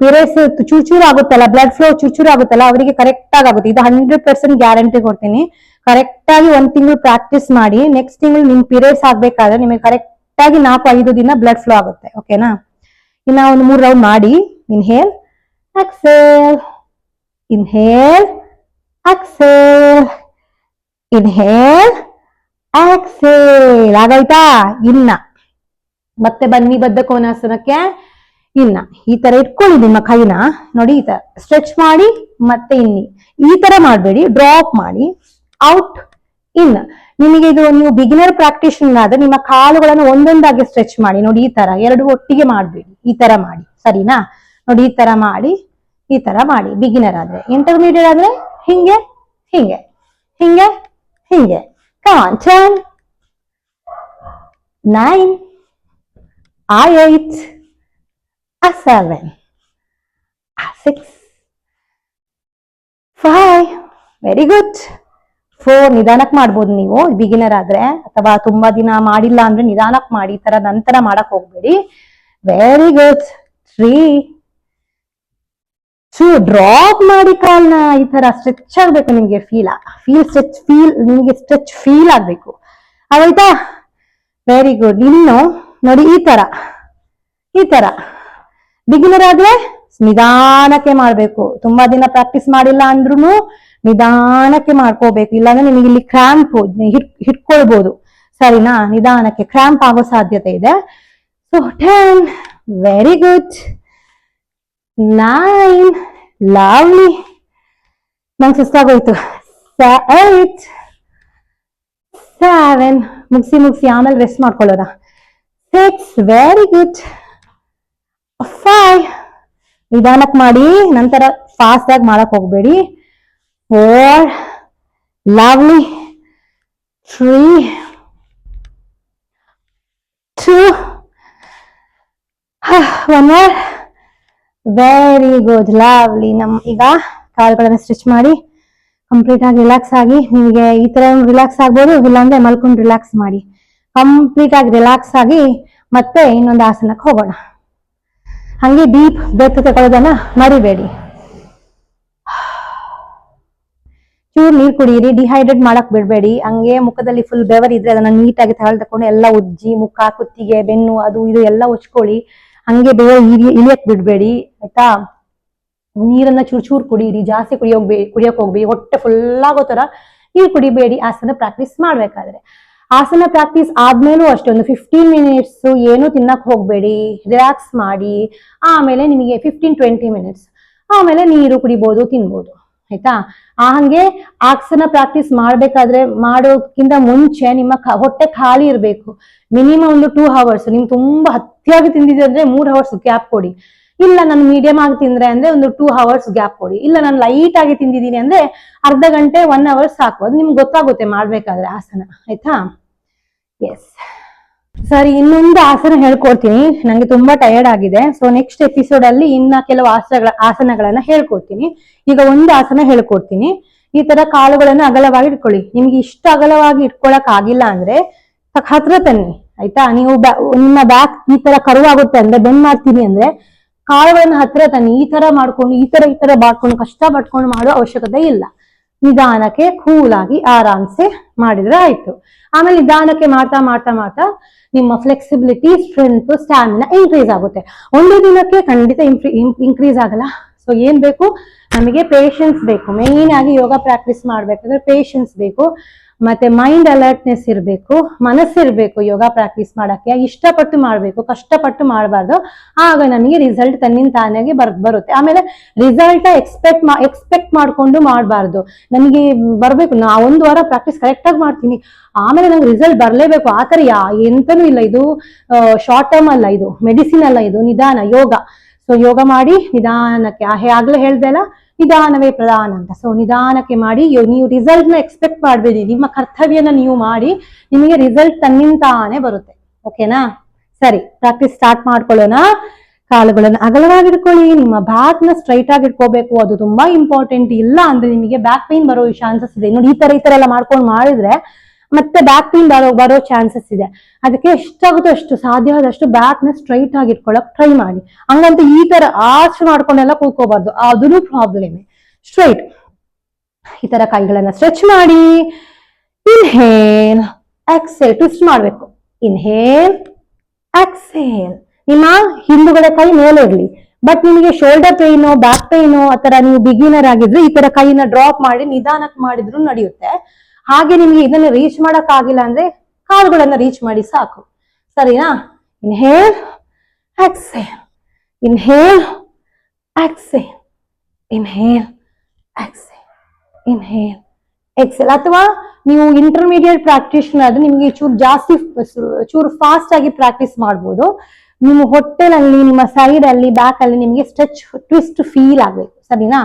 ಪೀರಿಯಡ್ಸ್ ಚೂರ್ಚೂರು ಚೂರ್ ಆಗುತ್ತಲ್ಲ ಬ್ಲಡ್ ಫ್ಲೋ ಚೂರ್ ಚೂರ್ ಆಗುತ್ತಲ್ಲ, ಅವರಿಗೆ ಕರೆಕ್ಟ್ ಆಗಿ ಆಗುತ್ತೆ. ಇದು ಹಂಡ್ರೆಡ್ ಪರ್ಸೆಂಟ್ ಗ್ಯಾರಂಟಿ ಕೊಡ್ತೀನಿ. ಕರೆಕ್ಟ್ ಆಗಿ ಒಂದ್ ತಿಂಗಳು ಪ್ರಾಕ್ಟೀಸ್ ಮಾಡಿ ನೆಕ್ಸ್ಟ್ ತಿಂಗಳು ನಿಮ್ ಪೀರಿಯಡ್ಸ್ ಆಗ್ಬೇಕಾದ್ರೆ ನಿಮಗೆ ಕರೆಕ್ಟ್ ಆಗಿ ನಾಲ್ಕು ಐದು ದಿನ ಬ್ಲಡ್ ಫ್ಲೋ ಆಗುತ್ತೆ. ಓಕೆನಾ ಇನ್ನ ಒಂದು ಮೂರು ರೌಂಡ್ ಮಾಡಿ inhale exhale inhale exhale, inhale exhale ಆಗಾಯ್ತಾ ಇನ್ನ ಮತ್ತೆ ಬನ್ನಿ ಬದ್ಧ ಕೋನಾಸನಕ್ಕೆ. ಇನ್ನ ಈ ತರ ಇಟ್ಕೊಳ್ಳಿ ನಿಮ್ಮ ಕೈನ. ನೋಡಿ ಈ ತರ. ಸ್ಟ್ರೆಚ್ ಮಾಡಿ ಮತ್ತೆ ಇನ್ನಿ. ಈ ತರ ಮಾಡಬೇಡಿ. ಡ್ರಾಪ್ ಮಾಡಿ. ಔಟ್ ಇನ್ ನಿಮಗೆ ಇದು ನೀವು ಬಿಗಿನರ್ ಪ್ರಾಕ್ಟೀಷನ್ ಆದ್ರೆ ನಿಮ್ಮ ಕಾಲುಗಳನ್ನು ಒಂದೊಂದಾಗಿ ಸ್ಟ್ರೆಚ್ ಮಾಡಿ. ನೋಡಿ ಈ ತರ. ಎರಡು ಒಟ್ಟಿಗೆ ಮಾಡಬೇಡಿ. ಈ ತರ ಮಾಡಿ. ಸರಿನಾ? ನೋಡಿ ಈ ತರ ಮಾಡಿ. ಈ ತರ ಮಾಡಿ ಬಿಗಿನರ್ ಆದ್ರೆ. ಇಂಟರ್ಮೀಡಿಯೇಟ್ ಆದ್ರೆ ಹಿಂಗೆ ಹಿಂಗೆ. ಹಿಂಗೆ ಹಿಂಗೆ. ಕಾನ್ turn nine ah eight ah seven ah six five very good four ನಿಧಾನಕ್ಕೆ ಮಾಡ್ಬೋದು ನೀವು. ಬಿಗಿನರ್ ಆದ್ರೆ, ಅಥವಾ ತುಂಬಾ ದಿನ ಮಾಡಿಲ್ಲ ಅಂದ್ರೆ ನಿಧಾನಕ್ಕೆ ಮಾಡಿ, ಈ ತರ ನಂತರ ಮಾಡಕ್ ಹೋಗ್ಬೇಡಿ. Very good three two drop ಮಾಡಿ ಕಾಲ್ನ ಈ ತರ ಸ್ಟ್ರೆಚ್ ಆಗ್ಬೇಕು ನಿಮ್ಗೆ ಫೀಲ್ ಫೀಲ್ ಸ್ಟ್ರೆಚ್ ಫೀಲ್ ನಿಮಗೆ ಸ್ಟ್ರೆಚ್ ಫೀಲ್ ಆಗ್ಬೇಕು. ಆಯ್ತಾ ವೆರಿ ಗುಡ್ ಇನ್ನು ನೋಡಿ ಈ ತರ ಈ ತರ ಬಿಗಿನರ್ ಆದ್ರೆ ನಿಧಾನಕ್ಕೆ ಮಾಡ್ಬೇಕು. ತುಂಬಾ ದಿನ ಪ್ರಾಕ್ಟೀಸ್ ಮಾಡಿಲ್ಲ ಅಂದ್ರೂ ನಿಧಾನಕ್ಕೆ ಮಾಡ್ಕೋಬೇಕು. ಇಲ್ಲಾಂದ್ರೆ ನಿಮಗೆ ಇಲ್ಲಿ ಕ್ರ್ಯಾಂಪ್ ಹಿಟ್ ಹಿಟ್ಕೊಳ್ಬಹುದು ಸರಿನಾ? ನಿಧಾನಕ್ಕೆ ಕ್ರ್ಯಾಂಪ್ ಆಗೋ ಸಾಧ್ಯತೆ ಇದೆ. So ten very good nine lovely ನಂಗೆ ಸುಸ್ತಾಗೋಯ್ತು ಏಟ್ ಸೆವೆನ್ ಮುಗಿಸಿ ಮುಗಿಸಿ ಆಮೇಲೆ ರೆಸ್ಟ್ ಮಾಡ್ಕೊಳ್ಳೋಣ ಸಿಕ್ಸ್ ವೆರಿ ಗುಡ್ ಫೈವ್ ನಿಧಾನಕ್ಕೆ ಮಾಡಿ, ನಂತರ ಫಾಸ್ಟ್ ಆಗಿ ಮಾಡಕ್ ಹೋಗ್ಬೇಡಿ. Four lovely three two one more very good lovely ನಮ್ ಈಗ ಕಾಲುಗಳನ್ನ ಸ್ಟಿಚ್ ಮಾಡಿ ಕಂಪ್ಲೀಟ್ ಆಗಿ ರಿಲ್ಯಾಕ್ಸ್ ಆಗಿ ನಿಮಗೆ ಈ ತರ ರಿಲ್ಯಾಕ್ಸ್ ಆಗ್ಬೋದು, ಇಲ್ಲಾಂದ್ರೆ ಮಲ್ಕೊಂಡು ರಿಲ್ಯಾಕ್ಸ್ ಮಾಡಿ. ಕಂಪ್ಲೀಟ್ ಆಗಿ ರಿಲ್ಯಾಕ್ಸ್ ಆಗಿ ಮತ್ತೆ ಇನ್ನೊಂದು ಆಸನಕ್ಕೆ ಹೋಗೋಣ. ಹಂಗೆ ಡೀಪ್ ಬ್ರೆತ್ ತಗೊಳ್ಳೋದನ್ನ ಮರಿಬೇಡಿ. ಚೂರು ನೀರ್ ಕುಡಿಯಿರಿ ಡಿಹೈಡ್ರೇಟ್ ಮಾಡಕ್ ಬಿಡಬೇಡಿ. ಹಂಗೆ ಮುಖದಲ್ಲಿ ಫುಲ್ ಬೆವರ್ ಇದ್ರೆ ಅದನ್ನ ನೀಟಾಗಿ ತಗೊಳ್ ತಕೊಂಡು ಎಲ್ಲ ಉಜ್ಜಿ ಮುಖ, ಕುತ್ತಿಗೆ, ಬೆನ್ನು, ಅದು ಇದು ಎಲ್ಲ ಉಜ್ಕೊಳ್ಳಿ. ಹಂಗೆ ಬೇಗ ಇಳಿ ಇಳಿಯಕ್ ಬಿಡ್ಬೇಡಿ, ಆಯ್ತಾ? ನೀರನ್ನ ಚೂರ್ ಚೂರ್ ಕುಡಿಯಿರಿ ಜಾಸ್ತಿ ಕುಡಿಯೋಗ್ಬೇ ಕುಡಿಯೋಕ್ ಹೋಗ್ಬೇಡಿ, ಹೊಟ್ಟೆ ಫುಲ್ ಆಗೋ ತರ ನೀರು ಕುಡಿಬೇಡಿ, ಆಸನ ಪ್ರಾಕ್ಟೀಸ್ ಮಾಡ್ಬೇಕಾದ್ರೆ. ಆಸನ ಪ್ರಾಕ್ಟೀಸ್ ಆದ್ಮೇಲೂ ಅಷ್ಟೇ, ಒಂದು ಫಿಫ್ಟೀನ್ ಮಿನಿಟ್ಸ್ ಏನು ತಿನ್ನಕ್ ಹೋಗ್ಬೇಡಿ. ರಿಲ್ಯಾಕ್ಸ್ ಮಾಡಿ, ಆಮೇಲೆ ನಿಮಗೆ ಫಿಫ್ಟೀನ್ ಟ್ವೆಂಟಿ ಮಿನಿಟ್ಸ್ ಆಮೇಲೆ ನೀರು ಕುಡಿಬೋದು, ತಿನ್ಬೋದು. ಆಯ್ತಾ? ಆ ಹಂಗೆ ಆಸನ ಪ್ರಾಕ್ಟೀಸ್ ಮಾಡ್ಬೇಕಾದ್ರೆ ಮಾಡೋಕ್ಕಿಂತ ಮುಂಚೆ ನಿಮ್ಮ ಹೊಟ್ಟೆ ಖಾಲಿ ಇರಬೇಕು. ಮಿನಿಮಮ್ ಒಂದು ಟೂ ಹವರ್ಸ್ ನಿಮ್ಗೆ ತುಂಬಾ ಹತ್ತಿಯಾಗಿ ತಿಂದಿದೆ ಅಂದ್ರೆ ಮೂರ್ ಹವರ್ಸ್ ಗ್ಯಾಪ್ ಕೊಡಿ. ಇಲ್ಲ ನಾನು ಮೀಡಿಯಂ ಆಗಿ ತಿಂದ್ರೆ ಅಂದ್ರೆ ಒಂದು ಟೂ ಹವರ್ಸ್ ಗ್ಯಾಪ್ ಕೊಡಿ. ಇಲ್ಲ ನಾನು ಲೈಟ್ ಆಗಿ ತಿಂದಿದ್ದೀನಿ ಅಂದ್ರೆ ಅರ್ಧ ಗಂಟೆ ಒನ್ ಅವರ್ಸ್ ಸಾಕು. ಅದು ನಿಮ್ಗೆ ಗೊತ್ತಾಗುತ್ತೆ ಮಾಡ್ಬೇಕಾದ್ರೆ ಆಸನ. ಆಯ್ತಾ? ಎಸ್ ಸರಿ, ಇನ್ನೊಂದು ಆಸನ ಹೇಳ್ಕೊಡ್ತೀನಿ. ನಂಗೆ ತುಂಬಾ ಟಯರ್ಡ್ ಆಗಿದೆ. ಸೊ ನೆಕ್ಸ್ಟ್ ಎಪಿಸೋಡ್ ಅಲ್ಲಿ ಇನ್ನ ಕೆಲವು ಆಸನಗಳ ಆಸನಗಳನ್ನ ಹೇಳ್ಕೊಡ್ತೀನಿ. ಈಗ ಒಂದು ಆಸನ ಹೇಳ್ಕೊಡ್ತೀನಿ. ಈ ತರ ಕಾಲುಗಳನ್ನ ಅಗಲವಾಗಿ ಇಟ್ಕೊಳ್ಳಿ. ನಿಮ್ಗೆ ಇಷ್ಟ ಅಗಲವಾಗಿ ಇಟ್ಕೊಳಕ್ ಆಗಿಲ್ಲ ಅಂದ್ರೆ ಹತ್ರ ತನ್ನಿ. ಆಯ್ತಾ? ನೀವು ನಿಮ್ಮ ಬ್ಯಾಕ್ ಈ ತರ ಕರುವಾಗುತ್ತೆ ಅಂದ್ರೆ ಬೆನ್ ಮಾಡ್ತೀನಿ ಅಂದ್ರೆ ಕಾಳುಗಳನ್ನ ಹತ್ರ ತನ್ನಿ. ಈ ತರ ಮಾಡ್ಕೊಂಡು, ಈ ತರ ಈ ತರ ಮಾಡ್ಕೊಂಡು ಕಷ್ಟ ಪಟ್ಕೊಂಡು ಮಾಡೋ ಅವಶ್ಯಕತೆ ಇಲ್ಲ. ನಿಧಾನಕ್ಕೆ ಕೂಲ್ ಆಗಿ ಆರಾಮ್ಸೆ ಮಾಡಿದ್ರೆ ಆಯ್ತು. ಆಮೇಲೆ ನಿಧಾನಕ್ಕೆ ಮಾಡ್ತಾ ಮಾಡ್ತಾ ಮಾಡ್ತಾ ನಿಮ್ಮ ಫ್ಲೆಕ್ಸಿಬಿಲಿಟಿ ಸ್ಟ್ರೆಂತ್ ಸ್ಟ್ಯಾಮಿನಾ ಇನ್ಕ್ರೀಸ್ ಆಗುತ್ತೆ. ಒಂದೇ ದಿನಕ್ಕೆ ಖಂಡಿತ ಇನ್ಕ್ರೀಸ್ ಆಗಲ್ಲ. ಸೊ ಏನ್ ಬೇಕು? ನಮಗೆ ಪೇಷನ್ಸ್ ಬೇಕು. ಮೇನ್ ಆಗಿ ಯೋಗ ಪ್ರಾಕ್ಟೀಸ್ ಮಾಡ್ಬೇಕಂದ್ರೆ ಪೇಷನ್ಸ್ ಬೇಕು. ಮತ್ತೆ ಮೈಂಡ್ ಅಲರ್ಟ್ನೆಸ್ ಇರಬೇಕು ಮನಸ್ಸಿರಬೇಕು ಯೋಗ ಪ್ರಾಕ್ಟೀಸ್ ಮಾಡೋಕ್ಕೆ, ಇಷ್ಟಪಟ್ಟು ಮಾಡಬೇಕು, ಕಷ್ಟಪಟ್ಟು ಮಾಡಬಾರ್ದು, ಆಗ ನಮಗೆ ರಿಸಲ್ಟ್ ತನ್ನಿಂದ ತಾನಾಗಿ ಬರ್, ಬರುತ್ತೆ. ಆಮೇಲೆ ರಿಸಲ್ಟ್ ಎಕ್ಸ್ಪೆಕ್ಟ್ ಮಾ ಎಕ್ಸ್ಪೆಕ್ಟ್ ಮಾಡ್ಕೊಂಡು ಮಾಡಬಾರ್ದು. ನನಗೆ ಬರಬೇಕು, ನಾ ಒಂದು ವಾರ ಪ್ರಾಕ್ಟೀಸ್ ಕರೆಕ್ಟಾಗಿ ಮಾಡ್ತೀನಿ. ಆಮೇಲೆ ನಂಗೆ ರಿಸಲ್ಟ್ ಬರಲೇಬೇಕು. ಆ ಥರ ಯಾ, ಎಂತನೂ ಇಲ್ಲ. ಇದು ಶಾರ್ಟ್ ಟರ್ಮ್ ಅಲ್ಲ ಇದು. ಮೆಡಿಸಿನ್ ಅಲ್ಲ ಇದು. ನಿಧಾನ, ಯೋಗ. ಸೊ ಯೋಗ ಮಾಡಿ ನಿಧಾನಕ್ಕೆ ಆಗಲೇ ಹೇಳ್ದೆ ಅಲ್ಲ? ನಿಧಾನವೇ ಪ್ರಧಾನ ಅಂತ. ಸೊ ನಿಧಾನಕ್ಕೆ ಮಾಡಿ ನೀವು ರಿಸಲ್ಟ್ನ ಎಕ್ಸ್ಪೆಕ್ಟ್ ಮಾಡಬೇಡಿ. ನಿಮ್ಮ ಕರ್ತವ್ಯನ ನೀವು ಮಾಡಿ, ನಿಮಗೆ ರಿಸಲ್ಟ್ ತನ್ನಿಂತಾನೆ ಬರುತ್ತೆ. ಓಕೆನಾ ಸರಿ ಪ್ರಾಕ್ಟೀಸ್ ಸ್ಟಾರ್ಟ್ ಮಾಡ್ಕೊಳ್ಳೋಣ. ಕಾಲುಗಳನ್ನು ಅಗಲವಾಗಿಟ್ಕೊಳ್ಳಿ. ನಿಮ್ಮ ಬ್ಯಾಕ್ನ ಸ್ಟ್ರೈಟ್ ಆಗಿ ಇಟ್ಕೋಬೇಕು. ಅದು ತುಂಬಾ ಇಂಪಾರ್ಟೆಂಟ್ ಇಲ್ಲ ಅಂದ್ರೆ ನಿಮಗೆ ಬ್ಯಾಕ್ ಪೈನ್ ಬರೋ ಚಾನ್ಸಸ್ ಇದೆ. ನೋಡಿ, ಈ ತರ ಈ ತರ ಎಲ್ಲ ಮಾಡ್ಕೊಂಡು ಮಾಡಿದ್ರೆ ಮತ್ತೆ ಬ್ಯಾಕ್ ಪೇನ್ ಬರೋ ಬರೋ ಚಾನ್ಸಸ್ ಇದೆ. ಅದಕ್ಕೆ ಎಷ್ಟಾಗುತ್ತೋ ಅಷ್ಟು ಸಾಧ್ಯ ಆದಷ್ಟು ಬ್ಯಾಕ್ನ ಸ್ಟ್ರೈಟ್ ಆಗಿ ಇಟ್ಕೊಳಕ್ ಟ್ರೈ ಮಾಡಿ. ಹಂಗಂತ ಈ ತರ ಆರ್ಚ್ ಮಾಡ್ಕೊಂಡೆಲ್ಲ ಕೂತ್ಕೋಬಾರ್ದು. ಅದೂ ಪ್ರಾಬ್ಲಮ್ ಸ್ಟ್ರೈಟ್ ಈ ತರ ಕೈಗಳನ್ನ ಸ್ಟ್ರೆಚ್ ಮಾಡಿ. ಇನ್ಹೇಲ್ ಎಕ್ಸೇಲ್ ಟ್ವಿಸ್ಟ್ ಮಾಡ್ಬೇಕು. ಇನ್ಹೇಲ್ ಎಕ್ಸೇಲ್ ನಿಮ್ಮ ಹಿಂದುಗಡೆ ಕೈ ಮೇಲೆ ಇರ್ಲಿ. ಬಟ್ ನಿಮಗೆ ಶೋಲ್ಡರ್ ಪೇನು ಬ್ಯಾಕ್ ಪೇನು ಆತರ ನೀವು ಬಿಗಿನರ್ ಆಗಿದ್ರೆ ಈ ತರ ಕೈನ ಡ್ರಾಪ್ ಮಾಡಿ ನಿಧಾನಕ್ಕೆ ಮಾಡಿದ್ರು ನಡೆಯುತ್ತೆ. ಹಾಗೆ ನಿಮ್ಗೆ ಇದನ್ನ ರೀಚ್ ಮಾಡಕ್ ಆಗಿಲ್ಲ ಅಂದ್ರೆ ಕಾಲುಗಳನ್ನ ರೀಚ್ ಮಾಡಿ ಸಾಕು. ಸರಿನಾ? Inhale exhale. Inhale exhale. Inhale exhale. Inhale exhale ಅಥವಾ ನೀವು ಇಂಟರ್ಮೀಡಿಯೇಟ್ ಪ್ರಾಕ್ಟೀಷನರ್ ಆದ್ರೆ ನಿಮಗೆ ಚೂರು ಜಾಸ್ತಿ ಚೂರು ಫಾಸ್ಟ್ ಆಗಿ ಪ್ರಾಕ್ಟೀಸ್ ಮಾಡ್ಬೋದು. ನಿಮ್ಮ ಹೊಟ್ಟೆನಲ್ಲಿ ನಿಮ್ಮ ಸೈಡ್ ಅಲ್ಲಿ ಬ್ಯಾಕ್ ಅಲ್ಲಿ ನಿಮಗೆ ಸ್ಟ್ರೆಚ್ ಟ್ವಿಸ್ಟ್ ಫೀಲ್ ಆಗ್ಬೇಕು. ಸರಿನಾ?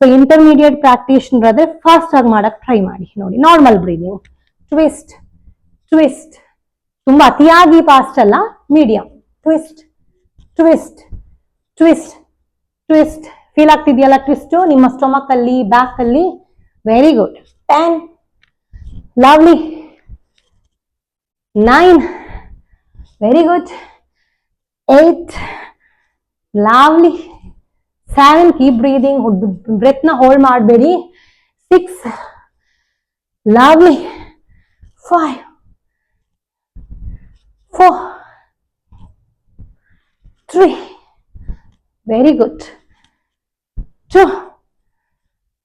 ಸೊ ಇಂಟರ್ಮೀಡಿಯೇಟ್ ಪ್ರಾಕ್ಟೀಷನರ್ ಆದ್ರೆ ಫಾಸ್ಟ್ ಆಗಿ ಮಾಡಕ್ ಟ್ರೈ ಮಾಡಿ ನೋಡಿ ನಾರ್ಮಲ್ ಬ್ರೀದಿಂಗ್ ಟ್ವಿಸ್ಟ್ ಟ್ವಿಸ್ಟ್ ತುಂಬಾ ಅತಿಯಾಗಿ ಫಾಸ್ಟ್ ಅಲ್ಲ medium twist twist twist twist feel ಆಗ್ತಿದೆಯಲ್ಲ twist ನಿಮ್ಮ ಸ್ಟೊಮಕ್ ಅಲ್ಲಿ ಬ್ಯಾಕ್ ಅಲ್ಲಿ very good ten lovely nine very good eight lovely seven keep breathing ಬ್ರೆತ್ನ hold ಮಾಡಬೇಡಿ six lovely five four, three, very good, two,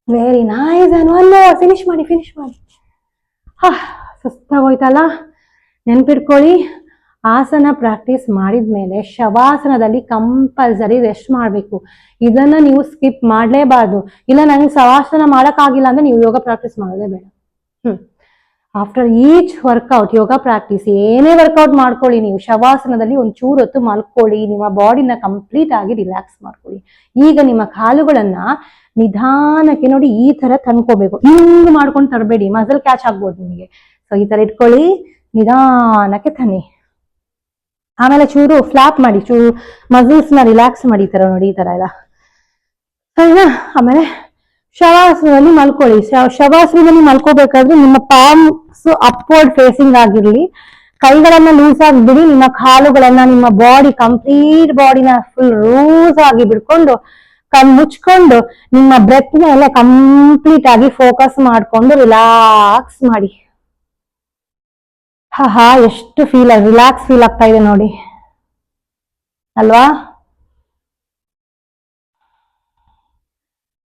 very nice, and one more, finish ಮಾಡಿ finish ಮಾಡಿ ಹಾ ಸುಸ್ತಾಗೋಯ್ತಲ್ಲ ನೆನ್ಪಿಟ್ಕೊಳ್ಳಿ ಆಸನ practice ಮಾಡಿದ ಮೇಲೆ ಶವಾಸನದಲ್ಲಿ ಕಂಪಲ್ಸರಿ ರೆಸ್ಟ್ ಮಾಡಬೇಕು. ಇದನ್ನ ನೀವು ಸ್ಕಿಪ್ ಮಾಡಲೇಬಾರ್ದು. ಇಲ್ಲ, ನಂಗೆ ಶವಾಸನ ಮಾಡೋಕ್ಕಾಗಿಲ್ಲ ಅಂದ್ರೆ ನೀವು ಯೋಗ ಪ್ರಾಕ್ಟೀಸ್ ಮಾಡೋದೇ ಬೇಡ. After each workout yoga practice ಏನೇ ವರ್ಕೌಟ್ ಮಾಡ್ಕೊಳ್ಳಿ ನೀವು. ಶವಾಸನದಲ್ಲಿ ಒಂದು ಚೂರು ಹೊತ್ತು ಮಲ್ಕೊಳ್ಳಿ. ನಿಮ್ಮ ಬಾಡಿನ ಕಂಪ್ಲೀಟ್ ಆಗಿ ರಿಲ್ಯಾಕ್ಸ್ ಮಾಡ್ಕೊಳ್ಳಿ. ಈಗ ನಿಮ್ಮ ಕಾಲುಗಳನ್ನ ನಿಧಾನಕ್ಕೆ ನೋಡಿ ಈ ತರ ತಂದ್ಕೋಬೇಕು. ಹಿಂಗ್ ಮಾಡ್ಕೊಂಡು ತರಬೇಡಿ. ಮಸಲ್ ಕ್ಯಾಚ್ ಆಗ್ಬೋದು ನಿಮಗೆ. ಸೊ ಈ ತರ ಇಟ್ಕೊಳ್ಳಿ. ನಿಧಾನಕ್ಕೆ ತನ್ನಿ. ಆಮೇಲೆ ಚೂರು ಫ್ಲಾಪ್ ಮಾಡಿ, ಚೂರು ನ ರಿಲ್ಯಾಕ್ಸ್ ಮಾಡಿ ಈ ನೋಡಿ, ಈ ತರ ಎಲ್ಲ. ಸರಿನಾ? ಆಮೇಲೆ ಶವಾಸನದಲ್ಲಿ ಮಲ್ಕೊಳ್ಳಿ. ಶವಾಸನದಲ್ಲಿ ಮಲ್ಕೋಬೇಕಾದ್ರೆ ನಿಮ್ಮ ಪಾಮ್ಸ್ ಅಪ್ವರ್ಡ್ ಫೇಸಿಂಗ್ ಆಗಿರ್ಲಿ. ಕೈಗಳನ್ನ ಲೂಸ್ ಆಗಿ ಬಿಡಿ ನಿಮ್ಮ ಕಾಲುಗಳನ್ನ, ನಿಮ್ಮ ಬಾಡಿ ಕಂಪ್ಲೀಟ್ ಬಾಡಿನ ಫುಲ್ ಲೂಸ್ ಆಗಿ ಬಿಡ್ಕೊಂಡು ಕಣ್ ಮುಚ್ಕೊಂಡು, ನಿಮ್ಮ ಬ್ರೆತ್ನ ಎಲ್ಲ ಕಂಪ್ಲೀಟ್ ಆಗಿ ಫೋಕಸ್ ಮಾಡ್ಕೊಂಡು ರಿಲ್ಯಾಕ್ಸ್ ಮಾಡಿ. ಹಾ ಎಷ್ಟು ಫೀಲ್ ರಿಲ್ಯಾಕ್ಸ್ ಫೀಲ್ ಆಗ್ತಾ ಇದೆ ನೋಡಿ. ಅಲ್ವಾ?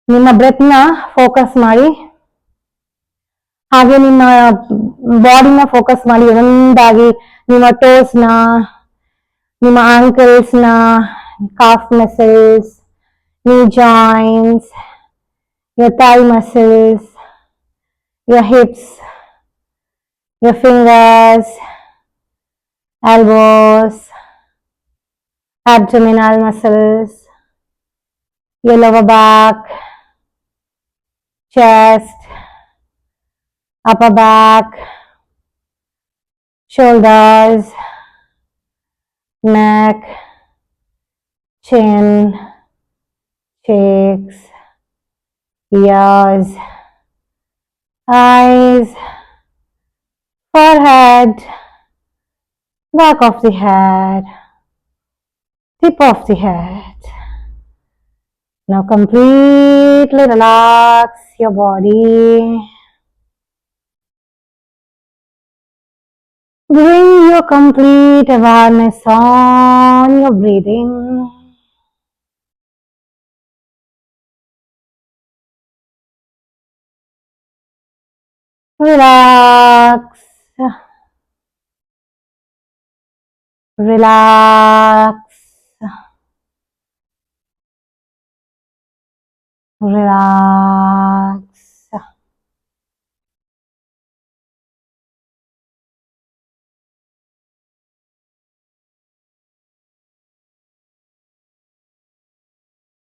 ನಿಮ್ಮ ಬ್ರೆತ್ನ ನ ಫೋಕಸ್ ಮಾಡಿ. ಹಾಗೆ ನಿಮ್ಮ ಬಾಡಿನ ಫೋಕಸ್ ಮಾಡಿ. ಒಂದಾಗಿ ನಿಮ್ಮ ಟೋಸ್ನ ನಿಮ್ಮ ಆಂಕಲ್ಸ್ನ calf muscles knee joints, your thigh muscles, your hips, your fingers, elbows, abdominal muscles, your lower back, chest, upper back, shoulders, neck, chin, cheeks, ears, eyes, forehead, back of the head, tip of the head. Now completely relax your body. Bring your complete awareness on your breathing. Relax. Relax. Relax.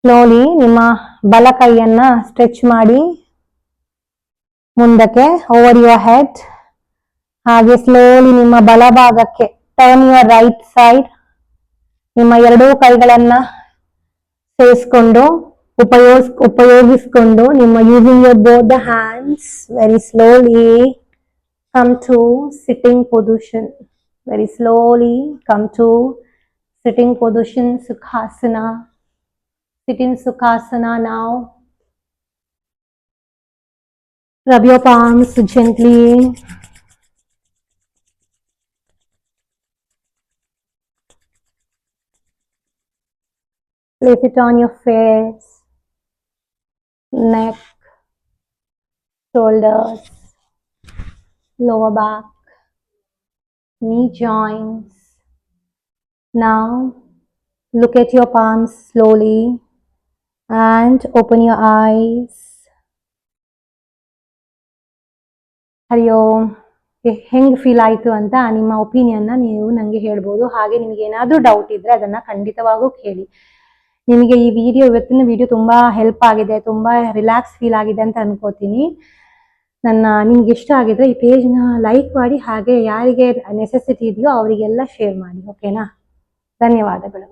Slowly ನಿಮ್ಮ ಬಲ ಕೈಯನ್ನ stretch ಮಾಡಿ ಮುಂದಕ್ಕೆ over your head ಹಾಗೆ slowly ನಿಮ್ಮ ಬಲಭಾಗಕ್ಕೆ turn your right side ನಿಮ್ಮ ಎರಡೂ ಕೈಗಳನ್ನ ಸೇರಿಸ್ಕೊಂಡು ಉಪಯೋಗಿಸ್ ಉಪಯೋಗಿಸ್ಕೊಂಡು ನಿಮ್ಮ using your both the hands very slowly come to sitting position very slowly come to sitting position sukhasana sit in sukhasana now. Rub your place it on your face neck shoulders lower back knee joints Now, look at your palms slowly and open your eyes. ಹರಿಯೋ ಹೆಂಗ್ feel ಆಯಿತು ಅಂತ ನಿಮ್ಮ ಒಪಿನಿಯನ್ನ ನೀವು ನನಗೆ ಹೇಳ್ಬೋದು ಹಾಗೆ ನಿಮಗೇನಾದರೂ ಡೌಟ್ ಇದ್ದರೆ ಅದನ್ನು ಖಂಡಿತವಾಗೂ ಕೇಳಿ ನಿಮಗೆ ಈ ವಿಡಿಯೋ ಇವತ್ತಿನ ವಿಡಿಯೋ ತುಂಬಾ ಹೆಲ್ಪ್ ಆಗಿದೆ, ತುಂಬಾ ರಿಲ್ಯಾಕ್ಸ್ ಫೀಲ್ ಆಗಿದೆ ಅಂತ ಅನ್ಕೋತೀನಿ. ನನ್ನ, ನಿಮ್ಗೆ ಇಷ್ಟ ಆಗಿದ್ರೆ ಈ ಪೇಜ್ನ ಲೈಕ್ ಮಾಡಿ, ಹಾಗೆ ಯಾರಿಗೆ ನೆಸೆಸಿಟಿ ಇದೆಯೋ ಅವರಿಗೆಲ್ಲ ಶೇರ್ ಮಾಡಿ ಓಕೆನಾ ಧನ್ಯವಾದಗಳು.